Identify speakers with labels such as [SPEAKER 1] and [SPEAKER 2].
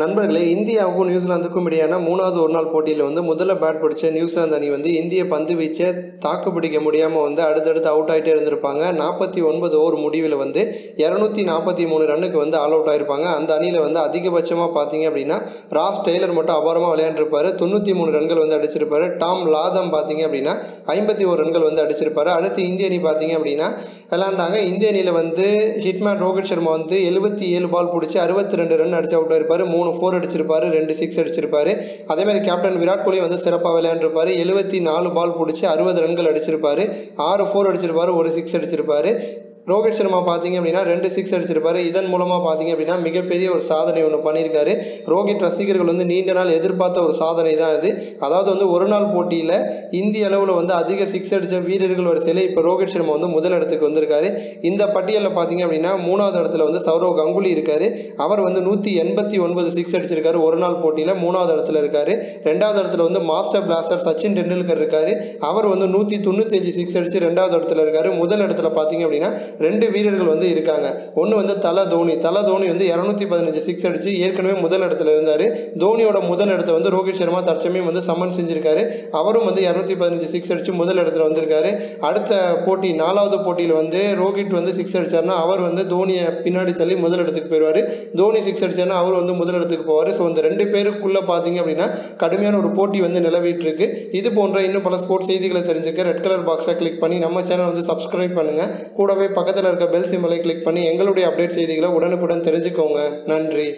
[SPEAKER 1] நண்பர்களே இந்தியாவுக்கும் நியூசிலாந்துக்கும் இடையான மூணாவது ஒரு நாள் போட்டியில் வந்து முதல்ல பேட் பிடிச்ச நியூசிலாந்து அணி வந்து இந்திய பந்து வீச்சை தாக்கு பிடிக்க முடியாமல் வந்து அடுத்தடுத்து அவுட் ஆகிட்டே இருந்திருப்பாங்க. நாற்பத்தி ஒன்பது ஓவர் முடிவில் வந்து இரநூத்தி நாற்பத்தி மூணு ரன்னுக்கு வந்து ஆல் அவுட் ஆயிருப்பாங்க. அந்த அணியில் வந்து அதிகபட்சமாக பார்த்தீங்க அப்படின்னா ராஸ் டெய்லர் மட்டும் அபாரமாக விளையாண்டுருப்பாரு. தொண்ணூற்றி மூணு ரன்கள் வந்து அடிச்சிருப்பாரு. டாம் லாதம் பார்த்தீங்க அப்படின்னா ஐம்பத்தி ஒரு ரன்கள் வந்து அடிச்சிருப்பாரு. அடுத்து இந்திய அணி பார்த்தீங்க அப்படின்னா விளாண்டாங்க இந்திய அணியில் வந்து ஹிட்மேன் ரோஹித் சர்மா வந்து எழுபத்தி ஏழு பால் பிடிச்சி அறுபத்தி ரெண்டு ரன் அடிச்சு அவுட் ஆயிருப்பார். மூணு ஃபோர் அடிச்சிருப்பாரு ரெண்டு சிக்ஸ் அடிச்சிருப்பாரு. அதே மாதிரி கேப்டன் விராட் கோலி வந்து சிறப்பாக விளையாண்டிருப்பாரு. எழுபத்தி நாலு பால் பிடிச்சி அறுபது ரன்கள் அடிச்சிருப்பாரு. ஆறு ஃபோர் அடிச்சிருப்பாரு ஒரு சிக்ஸ் அடிச்சிருப்பாரு. ரோஹித் சர்மா பார்த்தீங்க அப்படின்னா ரெண்டு சிக்ஸ் அடிச்சிருப்பாரு. இதன் மூலமாக பார்த்தீங்க அப்படின்னா மிகப்பெரிய ஒரு சாதனை ஒன்று பண்ணியிருக்காரு. ரோஹித் ரசிகர்கள் வந்து நீண்ட நாள் எதிர்பார்த்த ஒரு சாதனை தான் இது அதாவது வந்து ஒரு நாள் போட்டியில் இந்திய அளவில் வந்து அதிக சிக்ஸ் அடித்த வீரர்கள் வரிசையில் இப்போ ரோஹித் சர்மா வந்து முதல் இடத்துக்கு வந்திருக்காரு. இந்த பட்டியலில் பார்த்தீங்க அப்படின்னா மூணாவது இடத்துல வந்து சௌரவ் கங்குலி இருக்கார். அவர் வந்து நூற்றி எண்பத்தி ஒன்பது சிக்ஸ் அடிச்சிருக்காரு ஒரு நாள் போட்டியில் மூணாவது இடத்துல இருக்கார். ரெண்டாவது இடத்துல வந்து மாஸ்டர் பிளாஸ்டர் சச்சின் டெண்டுல்கர் இருக்கார். அவர் வந்து நூற்றி தொண்ணூத்தஞ்சு சிக்ஸ் அடித்து ரெண்டாவது இடத்துல இருக்கார். முதல் இடத்துல பார்த்தீங்க அப்படின்னா ரெண்டு வீரர்கள் வந்து இருக்காங்க. ஒன்று வந்து தல தோனி. தல தோனி வந்து இரநூத்தி பதினஞ்சு சிக்ஸ் அடிச்சு ஏற்கனவே முதல் இடத்துல இருந்தார். தோனியோட முதல் இடத்த வந்து ரோஹித் சர்மா தற்சமயம் வந்து சமன் செஞ்சிருக்காரு. அவரும் வந்து இரநூத்தி பதினஞ்சு சிக்ஸ் அடித்து முதல் இடத்துல வந்திருக்காரு. அடுத்த போட்டி நாலாவது போட்டியில் வந்து ரோஹித் வந்து சிக்ஸ் அடித்தார்னா அவர் வந்து தோனியை பின்னாடி தள்ளி முதல் இடத்துக்கு போயிடுவார் தோனி சிக்ஸ் அடித்தார்னா அவர் வந்து முதல் இடத்துக்கு போவார். ஸோ இந்த ரெண்டு பேருக்குள்ளே பார்த்தீங்க அப்படின்னா கடுமையான ஒரு போட்டி வந்து நிலவிட்டு இருக்கு இது போன்ற இன்னும் பல ஸ்போர்ட்ஸ் செய்திகளை தெரிஞ்சுக்க ரெட் கலர் பாக்ஸை கிளிக் பண்ணி நம்ம சேனல் வந்து சப்ஸ்கிரைப் பண்ணுங்கள் கூடவே பக்கத்தில் இருக்க பெல் சிம்பலை கிளிக் பண்ணி எங்களுடைய அப்டேட் செய்திகளை உடனுக்குடன் தெரிஞ்சுக்கோங்க. நன்றி.